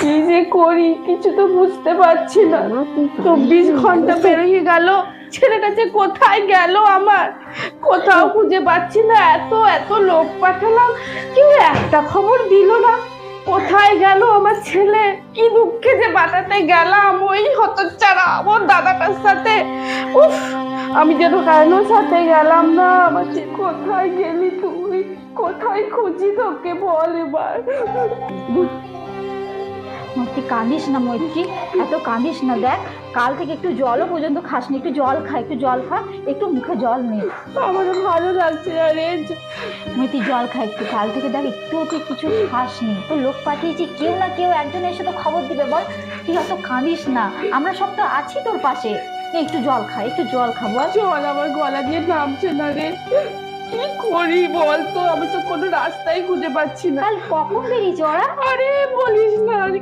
কি যে করি, কিছু তো বুঝতে পারছি না। চব্বিশ ঘণ্টা পেরিয়ে গেল, ছেলেটা যে কোথায় গেল আমার? কোথাও খুঁজে পাচ্ছি না, এত এত লোক পাঠালাম, কেউ একটা খবর দিল না। কোথায় গেল আমার ছেলে? কি দুঃখে যে বাটাতে গেলাম, ওই হতচ্চারা ওর দাদাটার সাথে। উফ, আমি যেন কারোর সাথে গেলাম না, আমার ছে- কোথায় গেলি তুই? কোথায় খুঁজি তোকে বল এবার। মৈত্রী কাঁদিস না মৈত্রী এত কাঁদিস না দেখ। কাল থেকে একটু জলও পর্যন্ত খাসনি একটু জল খা একটু জল খা একটু মুখে জল নে। আমারও ভালো লাগছে না রে। মৈত্রী জল খা একটু কাল থেকে দেখ একটু তুই কিছু খাসনি। তো লোক পাঠিয়েছি কেউ না কেউ একজন এসে তো খবর দিবে বল। তুই অত কাঁদিস না আমরা সব তো আছি তোর পাশে। একটু জল খা একটু জল খা বল। জল আমার গলা দিয়ে নামছে না রে। কি করি বল তো আমি তো কোনো রাস্তাই খুঁজে পাচ্ছি না। কাল কখন বেরিয়েছে ওরা আরে বলিস না আমি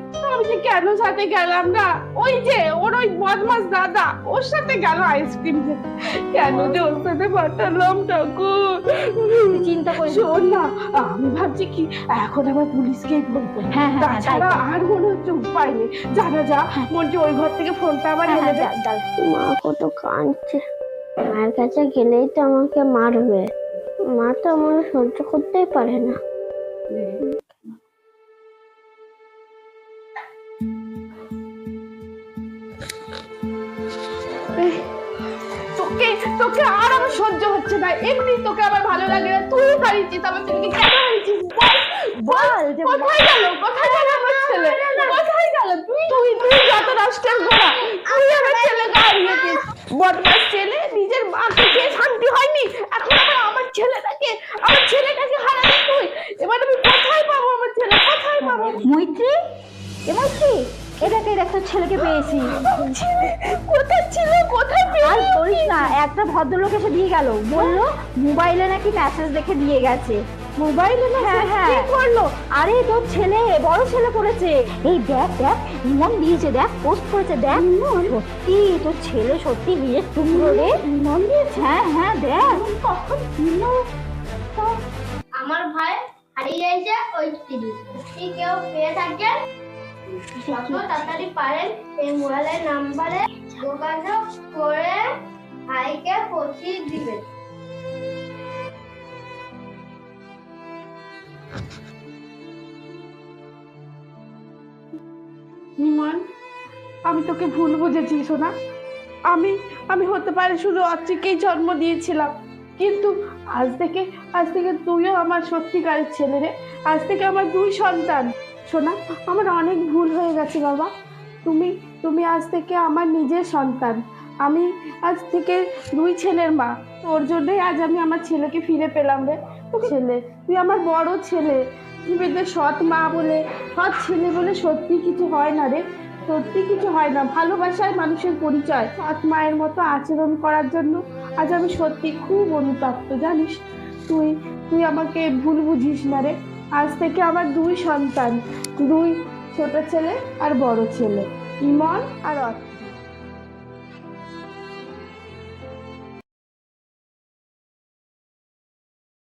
যে কেন সাথে গেলাম না? ওই যে ওর ওই বদমাস দাদা ওর সাথে গেল আইসক্রিম খেতে। কেন যে ওর সাথে পাঠালাম ঠাকুর। চিন্তা করিস শোন না আমি ভাবছি কি এখন আবার পুলিশকেই ফোন করি হ্যাঁ হ্যাঁ হ্যাঁ, তাছাড়া আর কোনো হচ্ছে উপায় নেই। জানা যা মন্টি ওই ঘর থেকে ফোনটা আবার হ্যাঁ, এনে হ্যাঁ, যা। মা কত কাঁদছে। মায়ের কাছে গেলেই তো আমাকে মারবে। মা তো আমার সহ্য করতেই পারে না। তোকে তোকে আর আমার সহ্য হচ্ছে না। এমনি তোকে আবার ভালো লাগে না। তুই হারিয়েছিস আমার ছেলেকে কেন হারিয়েছিস? বল কোথায় গেল কোথায় গেল আমার ছেলে? কোথায় গেল? তুই তুই তুই যত নষ্টের গোড়া তুই আমার ছেলেকে হারিয়েছিস। বদমাস ছেলে নিজের মাকে খেয়ে শান্তি হয়নি এখন আবার আমার ছেলেটাকে আমার ছেলেটাকে হারালি তুই? এবার আমি কোথায় পাবো আমার ছেলে? কোথায় পাবো? মৈত্রী? এ মৈত্রী? এটাকে দেখ একটা ছেলেকে পেয়েছি। কোথায় ছিল? কোথায় আর বলিস না একটা ভদ্রলোক এসে দিয়ে গেল। বলল মোবাইলে নাকি মেসেজ দেখে দিয়ে গেছে। মোবাইলে হ্যাঁ, হ্যাঁ। কি করল। আরে তোর ছেলে বড় ছেলে করেছে। এই দেখ দেখ ইমন দিয়েছে দেখ পোস্ট করেছে দেখ। সত্যি তোর ছেলে সত্যি বিয়ের টুকরো রে। ইমন দিয়েছে? হ্যাঁ হ্যাঁ দেখ। কখন ছিল আমার ভাই হারিয়ে গেছে ওই টিভি কেউ পেয়ে থাকেন যত তাড়াতাড়ি পারেন এই মোবাইলের নাম্বারে যোগাযোগ করে ভাইকে পৌঁছিয়ে দিবেন নিমান আমি তোকে ভুল বুঝেছি, সোনা। আমি আমি হতে পারে শুধু অচিকেই জন্ম দিয়েছিলাম, কিন্তু আজ থেকে আজ থেকে তুইও আমার সত্যিকারের ছেলে রে। আজ থেকে আমার দুই সন্তান। সোনা, আমার অনেক ভুল হয়ে গেছে, বাবা। তুমি তুমি আজ থেকে আমার নিজের সন্তান। আমি আজ থেকে দুই ছেলের মা। তোর জন্যই আজ আমি আমার ছেলেকে ফিরে পেলাম রে। ছেলে, তুই আমার বড় ছেলে। পৃথিবীতে সৎ মা বলে, সৎ ছেলে বলে সত্যি কিছু হয় না রে। সত্যি কিছু হয় না। ভালোবাসায় মানুষের পরিচয়। সৎ মায়ের মতো আচরণ করার জন্য আজ আমি সত্যি খুব অনুতপ্ত, জানিস? তুই তুই আমাকে ভুল বুঝিস না রে। আজ থেকে আমার দুই সন্তান, দুই ছোট ছেলে আর বড় ছেলে, ইমন আর অর্থ।